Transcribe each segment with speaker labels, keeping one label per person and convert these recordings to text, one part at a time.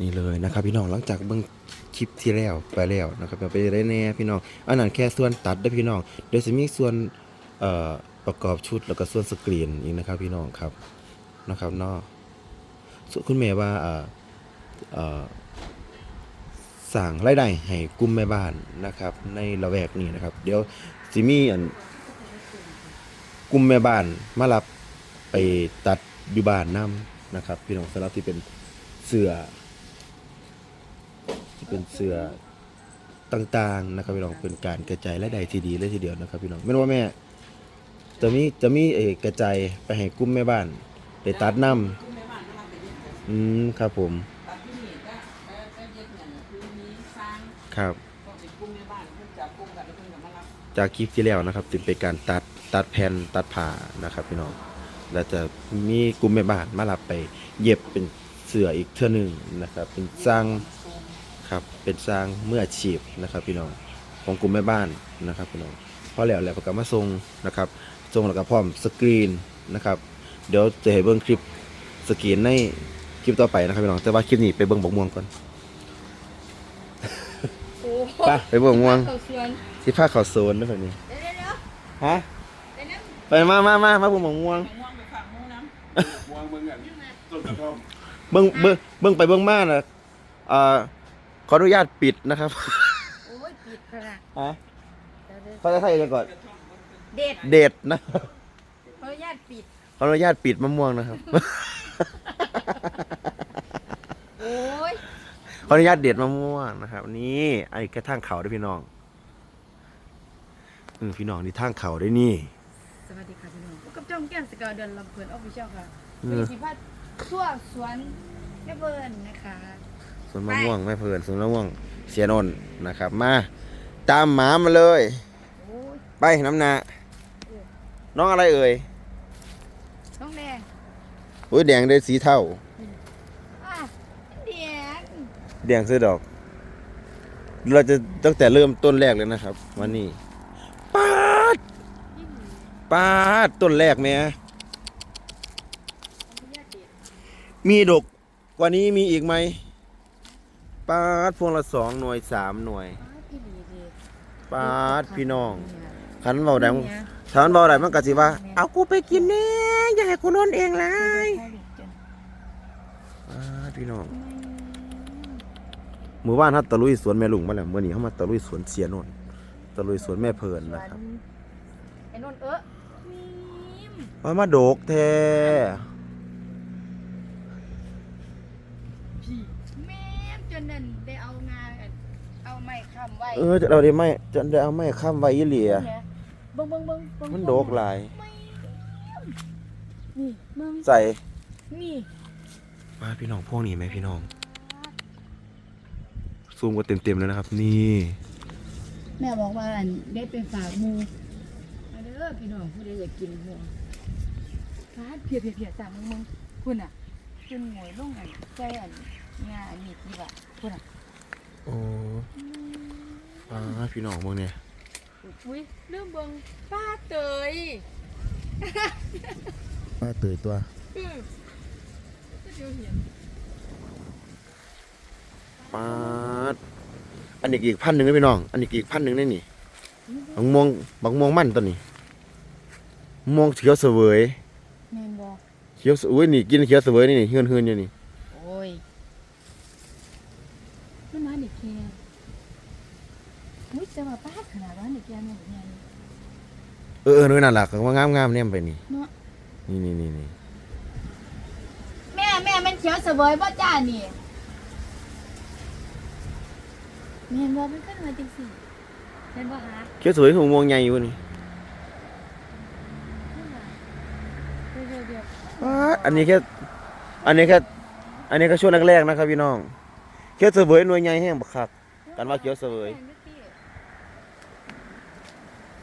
Speaker 1: นี่เลยนะครับพี่น้องหลังจากเบิ่งคลิปที่แล้วไปแล้วนะครับไปได้แน่พี่น้องอันนั้นแค่ส่วนตัดเด้พี่น้องเดี๋ยวจะมีส่วนประกอบชุดแล้วก็ส่วนสกรีนอีกนะครับพี่น้องครับนะครับเนาะส่วนคุณแม่ว่าสั่งรายได้ให้กลุ่มแม่บ้านนะครับ ในละแวกนี้นะครับ เดี๋ยวสิมีอันกลุ่มแม่บ้านมารับไปตัดอยู่บ้านนํนะครับ พี่น้องสำหรับที่เป็นเสือ เป็นเสือต่างๆนะครับพี่น้องเป็นการกระจายรายได้ที่ดีเลยทีเดียวนะครับพี่น้องไม่ว่าแม่ จะมีจะมีเอกกระจายไปให้กลุ่มแม่บ้านไปตัดน้ำอืมครับผม
Speaker 2: ครั
Speaker 1: บ
Speaker 2: ก็เป็นกลุ่มแม่บ้านเพิ่นจับกลุ่มกันแล้วเพิ่นก็มา
Speaker 1: กคลิปที่แล้วนะครับจะเป็นการตัดตัดแผ่นตัดผ่านะครับพี่น้องแล้วจะมีกลุ่มแม่บ้านมารับไปเย็บเป็นเสืออีกเท่านึงนะครับ เป็นสร้าง ครับเป็นสร้างเมื่ออาชีพนะครับพี่น้องของกลุ่มแม่บ้านนะครับพี่น้องพอแล้วแล้วประกามาส่งนะครับส่งแล้วก็พร้อมสกรีนนะครับเดี๋ยวจะให้เบิ่งคลิปสกรีนในคลิปต่อไปนะครับพี่น้องแต่ว่าคลิปนี้ไปเบิ่งบกม่วงก่อน
Speaker 3: โอ้
Speaker 1: ไปไปเบิ่งบกม่วง
Speaker 3: เขาสวน
Speaker 1: ที่ภาคเขาโซนนะแบบนี้
Speaker 3: เดี๋ยวเดี๋ยวเดี๋ยว
Speaker 1: ฮะ
Speaker 3: เดี๋ยวนะ
Speaker 1: ไปมามามามาเบิ่งบกม่วง
Speaker 2: ของม่วงไปฝากหมู่น้ำ
Speaker 4: วางมึงอะต้นกระท่อม
Speaker 1: เบิ่งเบิ่งเบิ่งไปเบิ่งมาน่ะอ่า ขออนุญาตปิดนะครับ
Speaker 3: โอ้ยปิดขนาด
Speaker 1: ฮะ
Speaker 3: เดี๋ยวเดี๋ยว
Speaker 1: ภาษาไทยจะก่อน
Speaker 3: เด็ด
Speaker 1: เด็ดนะ
Speaker 3: ขออนุญาตปิด
Speaker 1: ขออนุญาตปิดมะม่วงนะครับ
Speaker 3: โอ้ย
Speaker 1: ขออนุญาตเด็ดมะม่วงนะครับ นี่ไอ้กระทั่งเขาด้วยพี่น้องอืมพี่น้องนี่ทางเขาได้นี่
Speaker 3: สวัสดีค่ะพี่น้องพบกับจ้องแก้มสกาวเดือนลำเพลินออฟฟิเชียลค่ะ
Speaker 1: อืม
Speaker 3: มีสิพัฒน์ทั่วสวนแม่เบิร์นนะคะ
Speaker 1: สวนมะม่วงแม่เพลินสวนมะม่วงเสียนนท์นะครับ มาตามหมามาเลย
Speaker 3: โอ้ย
Speaker 1: ไปน้ำหนา น้องอะไรเอ่ย
Speaker 3: น้องแดง
Speaker 1: อุ้ยแดงได้สีเทา
Speaker 3: อะแดง
Speaker 1: แดงซื้อดอก เราจะตั้งแต่เริ่มต้นแรกเลยนะครับวันนี้ปาดปาดต้นแรกแม่
Speaker 3: ขออนุญาตเด็ด
Speaker 1: มีดกกว่านี้มีอีกไหม ปาดพวงละสองหน่วยสามหน่วย
Speaker 3: อ้าวพี่หลีเด็ด
Speaker 1: ปาดพี่น้อง
Speaker 3: เนี่ย
Speaker 1: ขันเบาได้
Speaker 3: เนี่ย
Speaker 1: ถ้ามันเบาได้มันก็สิว่า เอากูไปกินแน่อย่าให้กูนอนเองเลย
Speaker 3: พ่อหลีจน
Speaker 1: ปาดพี่น้อง
Speaker 3: ไม่
Speaker 1: หมู่บ้านฮัตตะลุยสวนแม่ลุงมาแล้วเมื่อนี้เขามาตะลุยสวนเสียนนท์ตะลุยสวนแม่เพลินนะครับ
Speaker 3: ไอ้นนท์เออมีม
Speaker 1: ว่ามาโดกแท้
Speaker 3: แม่มจนนั่นได้เอางานเอาไม้ค้ำไว้
Speaker 1: เออจะเราได้ไหมจะได้เอาไม้ข้ามไว้ยี่เหลีย
Speaker 3: เนี่ยเบิ่งเบิ่งเบิ่งเบิ่ง
Speaker 1: มันโดกหลาย
Speaker 3: แม่มนี่มึง
Speaker 1: ใส่
Speaker 3: นี่
Speaker 1: มาพี่น้องพวกนี้ไหมพี่น้อง ซูมกันเต็มๆเลยนะครับ นี่
Speaker 3: แม่บอกว่าอันได้ไปฝากหมูมาเด้อพี่น้องผู้ใดอยากกินหัวฟาดเพียเพียเพียสามมึงมึงคุณอะจนหงวยลงอันใจอัน งาอันนี้ที่ว่าคุณอะ
Speaker 1: โอ้อ่าพี่น้องมึงเนี่ย
Speaker 3: อุ้ยเรื่องเบิ่งป้าเตย
Speaker 1: ป้าเตยตัว
Speaker 3: อือก็เดี๋ยวเห็น
Speaker 1: ป้าดอันนี้อีกพันหนึ่งนะพี่น้อง อันนี้อีกพันหนึ่งได้นี่บักม่วงบักม่วงมันตัวนี้ม่วงเขียวเสวย
Speaker 3: แม่นบ่
Speaker 1: เขียวเสวยนี่กินเขียวเสวยนี่นี่เฮือนเฮือนอยู่นี่
Speaker 3: โอ้ยมันมาเด็กแค่มุ้ย จะมาป้าขนาดว่าเด็กแค่เนี่ยเนี่ย
Speaker 1: เออเออนู่นน่ะหลักว่างามงามๆเนี่ยไปนี่
Speaker 3: เนาะ
Speaker 1: นี่นี่นี่นี่
Speaker 3: แม่แม่มันเขียวเสวยบ่จ้านี่แม่นบ่มันขึ้นมาจังซี่เห็นบ่หา
Speaker 1: เขียวเสวยของม่วงใหญ่อยู่นี่
Speaker 3: เดี๋ยวเดี๋ยว
Speaker 1: ป้าดอันนี้แค่อันนี้แค่อันนี้ก็ช่วงแรกๆนะครับพี่น้องเขียวเสวยหน่วยใหญ่แห้งบักคักกันว่าเขียวเสวย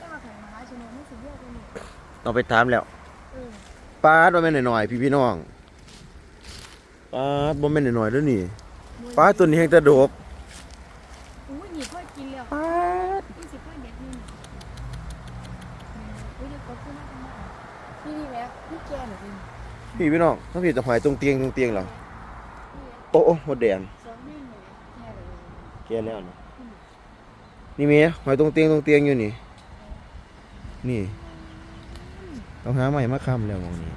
Speaker 3: ต้องมาแข่งมหาชนไม่สิเยอะกว่านี้
Speaker 1: เอาไปถามแล้ว
Speaker 3: เออ
Speaker 1: ป้าดบ่แม่นหน่อยๆพี่พี่น้องป้าดบ่แม่นหน่อยๆเด้อนี่ป้าดตัวนี้แห้งแตะโดก
Speaker 3: อุ้ยนี่ค่อยกินแล้ว
Speaker 1: ป้าด
Speaker 3: นี่สิค่อยเด็ดนี่อุ้ยเดี๋ยวก็ขึ้นมาทำไมนี่นี่แม่พี่แกเหรอพี่
Speaker 1: พี่พี่น้องถ้าพี่จะหอยตรงเตียงตรงเตียงเหรอโอ้โอ้หมดแดง
Speaker 3: สอง
Speaker 1: แก่แล้วนะนี่เมียหอยตรงเตียงตรงเตียงอยู่นี่นี่ ต้องหาใหม่มาค้ำแล้วมองนี้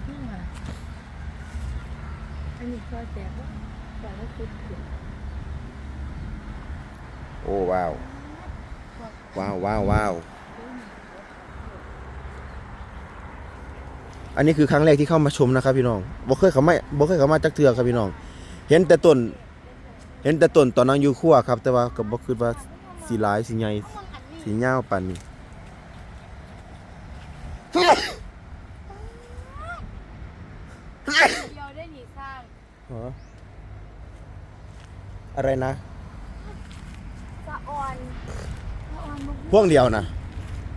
Speaker 3: อันนี้ก็แตกว่าแต่ว่าคือเขียน
Speaker 1: โอ้ว้าวว้าวว้าวว้าวอันนี้คือครั้งแรกที่เข้ามาชมนะครับพี่น้องบ่เคยเข้ามาบ่เคยเข้ามาจักเทือครับพี่น้อง เห็นแต่ต้น เห็นแต่ต้นตอนนั้นอยู่ครัวครับ แต่ว่าก็บ่คิดว่าสีหลายสีใหญ่สียาวปานนี้
Speaker 3: เดียวได้หนีสร้าง
Speaker 1: ฮะ อะไรนะ
Speaker 3: สะออนสะออนมุก
Speaker 1: พวงเดียวนะ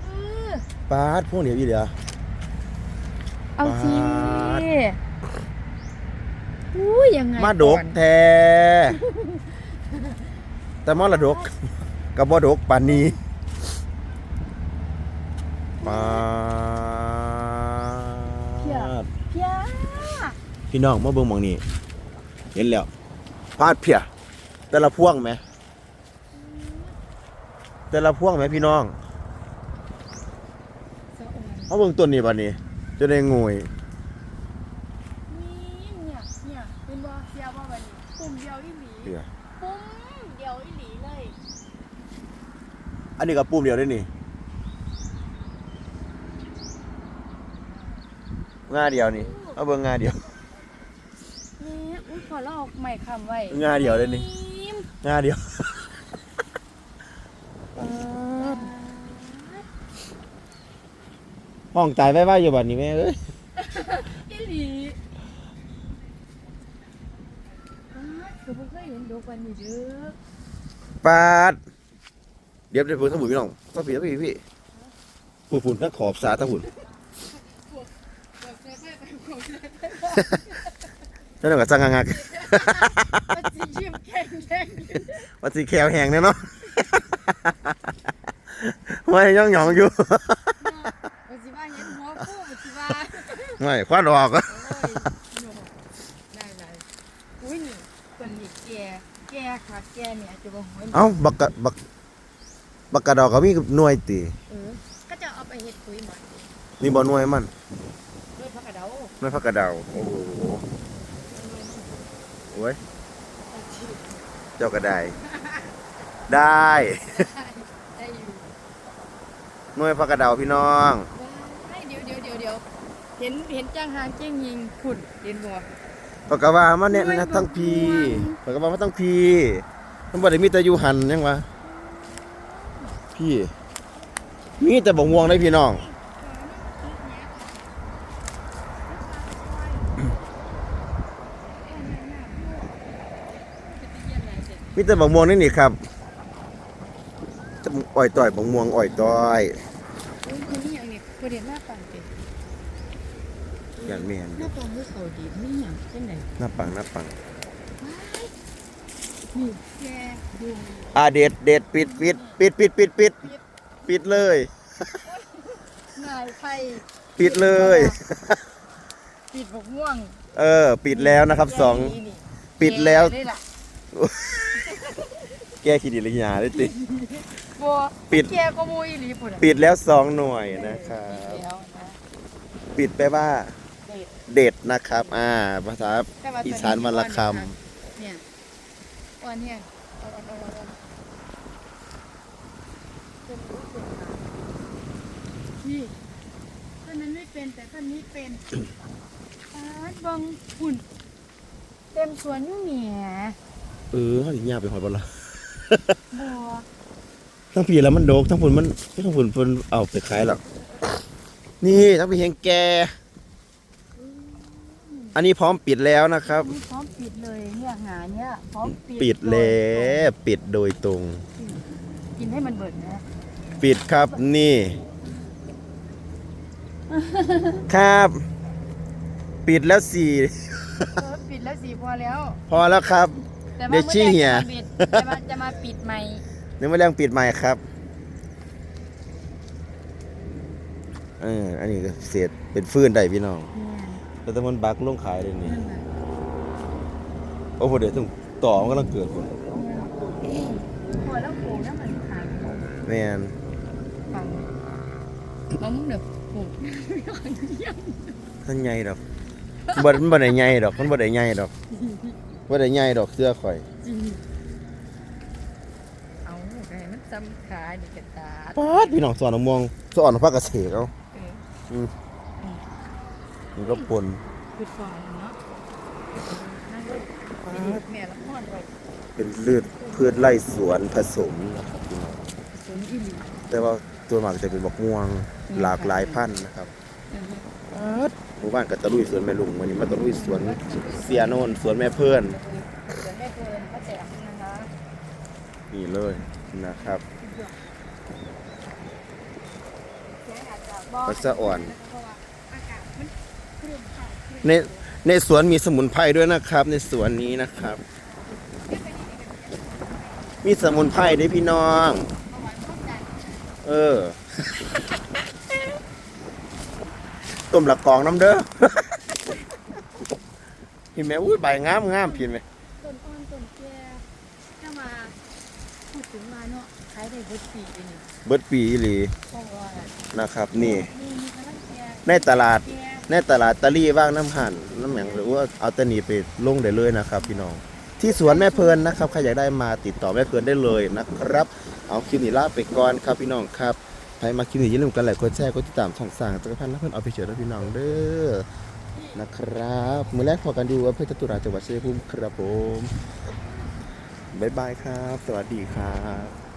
Speaker 3: เออ
Speaker 1: ปาดพวงเดียวอีเดียว
Speaker 3: เอาสิ
Speaker 1: ปาด
Speaker 3: อู้ยยังไง
Speaker 1: มาดก
Speaker 3: อน
Speaker 1: แท้แต่มรดกกับบ่ดกปานนี้ปาด
Speaker 3: เพีย
Speaker 1: พี่น้องมาเบิ่งหมองนี้เห็นแล้วพาดเพีย แต่ละพวงไหมแต่ละพวงไหมพี่น้อง
Speaker 3: สะออน
Speaker 1: มาเบิ่งต้นนี้บัดนี้ จะได้งวย
Speaker 3: นี่เนี่ยเนี่ยเป็นบ่เสียบ่วันนี้ปุ่มเดียวอีหลี
Speaker 1: เพีย
Speaker 3: ปุ่มเดียวอีหลีเลย
Speaker 1: อันนี้ก็ปุ่มเดียวได้นี่งาเดียวนี่เอาเบิ่งงาเดียว
Speaker 3: นี่อุ้ยขอเราเอาใหม่คำไว้
Speaker 1: งาเดียวเลยนี่
Speaker 3: ม
Speaker 1: งาเดียวห้องตายไว้ว่าอยู่บัดนี้แม่เอ้ย
Speaker 3: อีหลีอ้าวคือบ่เคยเห็นดอกวันนี้เด้อ
Speaker 1: ปาด เดี๋ยวเดี๋ยวเพิ่งทั้งหมดพี่น้องต้องพี่พี่พี่ฝุ่นฝุ่นทั้งขอบสาทั้งฝุ่นนั่นก็จังงัก
Speaker 3: มันสิยิ้มแข็งแข็ง
Speaker 1: ๆว่าสีแขวแห้งแน่เนาะ ไม่ย่องหยองอยู่
Speaker 3: มันสิว่าเห็นหัวฟูมันสิว่า
Speaker 1: ไม่ควันออกอะ
Speaker 3: โอ้ยโน่ได้ได้อุ้ยนี่คนนี้แก่แก่ค่ะแก่เนี่ยจะบ่หวย
Speaker 1: เอ้าบักกะบักบักกะดอกก็มีหน่วยตี
Speaker 3: เออก็จะเอาไปเฮ็ดปุ๋ยหมัน
Speaker 1: นี่บ่หน่วยมัน
Speaker 3: ด้วยผักกระเดา
Speaker 1: หน่วยพักกระดาวโอ้โห โอ้ยเจ้าก็ได้ ได้
Speaker 3: ได้อยู่
Speaker 1: หน่วยพักกระดาวพี่น้อง
Speaker 3: ว้ายเดี๋ยวเดี๋ยวเดี๋ยวเดี๋ยวเห็นเห็นจ้างหางเจ้งยิงขุ่นเห็นบ่
Speaker 1: ปากกาว่ามาเนี่ยนะทั้งพีปากกาว่ามาทั้งพีมันบ่ได้มีแต่อยู่หันยังวะพี่ มีแต่บ่งวงได้พี่น้อง มีแต่บักม่วงนี่นี่ครับจะอ่อยต่อยบักม่วงอ่อยต่อย
Speaker 3: อุ้ยคนนี้อย่างนี้ประเด็นหน้าปังเต็
Speaker 1: อย่างแม่น
Speaker 3: หน้าปังคือเขาดีนี่อย่างจังได
Speaker 1: หน้าปังหน้าปัง
Speaker 3: นี่แกดู
Speaker 1: อ่าเด็ดเด็ดปิดปิดปิดปิดปิดปิดปิดเลย
Speaker 3: นายไฟ
Speaker 1: ปิดเลย
Speaker 3: ปิดบกม่วง
Speaker 1: เออ ปิดแล้วนะครับสอง
Speaker 3: แกนี่
Speaker 1: ปิดแล้ว
Speaker 3: กได้ล่ะ
Speaker 1: แก้ขีดลิยาได้ติ
Speaker 3: บัว
Speaker 1: ปิด
Speaker 3: แกก็มูอีหลีพุ่นอะ
Speaker 1: ปิดแล้วสองหน่วยนะครับ
Speaker 3: แล้วนะ
Speaker 1: ปิดไปว่า
Speaker 3: เด็ด
Speaker 1: เด็ดนะครับ อ่าภาษา
Speaker 3: แต่ว่าตัว
Speaker 1: อีสานวันละค
Speaker 3: เนี่ยอ้วนเนี่ยเอาเอาเอาเอาเอาเป็นรู้เป็นหางนี่ท่านนั้นไม่เป็นแต่ท่านนี้เป็นปาดบังหุ่น เต็มสวนอยู่เหนียำ
Speaker 1: เออเขาถึงยาไปหอยบอลละ
Speaker 3: บัว
Speaker 1: ทั้งปีแล้วมันโดกทั้งผลมันทั้งผลเพิ่นเอาไปขายหรอกนี่ทั้งปีเฮงแก อันนี้พร้อมปิดแล้วนะครับ
Speaker 3: นี่พร้อมปิดเลยเนี่ยหาเนี่ยพร้อมปิด
Speaker 1: ปิดแล้วปิดโดยตรง
Speaker 3: กินให้มันเบิดนะ
Speaker 1: ปิดครับนี่ ครับ ปิดแล้วสี่
Speaker 3: เออปิดแล้วสิพอแล้ว
Speaker 1: พอแล้วครับ
Speaker 3: แต่
Speaker 1: เดี๋
Speaker 3: ว่า
Speaker 1: ยวชี้เหีย
Speaker 3: มื่อแรกจะมาปิดจะมาจะมาปิดใหม่
Speaker 1: นึกว่าเรื่องปิดใหม่ครับ เออ อันนี้ก็เศษเป็นฟืนได้พี่น้อง
Speaker 3: เนี่ย
Speaker 1: แต่ถ้ามันบักลงขายเลยนี่
Speaker 3: นั่นน่ะ
Speaker 1: โอ้โหเดี๋ยวถึงต่อมันกำลังเกิดคน
Speaker 3: เนี่ยข
Speaker 1: แม่น
Speaker 3: ฟังเอามึงเด้อปลูก
Speaker 1: ท่านใหญ่ดอกบ่มันบ่ได้ใหญ่ดอกมันบ่ได้ใหญ่ดอก บ่ได้ใหญ่ดอกเสื้อข่อย
Speaker 3: เอาไงมันซ้ำขาดิกระตาด
Speaker 1: ป๊าดพี่น้องสอนม่วงสอนภาคเกษตรเอา
Speaker 3: เออ
Speaker 1: อืมมันก็ปน
Speaker 3: คือก่อนเนาะนั่งแม่ละครไว้
Speaker 1: เป็นลืดพืชไร่สวนผสมนะครับพี่น้อง
Speaker 3: สวนอีหลี
Speaker 1: แต่ว่าตัวหมากจะเป็นบักม่วงหลากหลายพันธุ์นะครับ
Speaker 3: อือฮึ
Speaker 1: หมู่บ้านก็ตะลุยสวนแม่ลุงวันนี้มาตะลุยสวนเสียโนนสวนแม่เพื่อน
Speaker 3: สวนแม่เพิ่นป้าแจ๋มนะคะ
Speaker 1: นี่เลยนะครับ
Speaker 3: เสียงอาจะบ่
Speaker 1: ก็จะอ่อน
Speaker 3: เพราอ่อน
Speaker 1: ในในสวนมีสมุนไพรด้วยนะครับ ในสวนนี้นะครับ มีสมุนไพรด้วยพี่น้อง เออ ต้มละกองน้ำเด้อ พี่แม่อุ้ยใบงามงามพี่แม่
Speaker 3: ต้นอ่อนต้นแก่ถ้ามาพูดถึงมาเนาะขายได้เบิดปีเลยนี่
Speaker 1: เบิดปีอีหลี
Speaker 3: เพราะว่า
Speaker 1: นะครับ นี่
Speaker 3: นี่มีกำลังแก่
Speaker 1: ในตลาด
Speaker 3: แก่
Speaker 1: ในตลาดตะลี่ว่างน้ำหันน้ำแหมงหรือว่าเอาตะหนีไปลงได้เลยนะครับ พี่น้อง ที่สวนแม่เพลินนะครับใครอยากได้มาติดต่อแม่เพลินได้เลยนะครับ เอาคลิปนี้ลาไปก่อนครับพี่น้องครับ ใครมาคลิปนี้อย่าลืมกันแหลค์กดแชร์กดติดตามช่องสั่งจักรพันธ์และเพื่อนเอาไปเชิญด้วพี่น้องเด้อนะครับมือแรกพอกันอยู่อำเภอจตุราจังหวัดชัยภูมิครับผมบ๊ายบายครับ สวัสดีครับ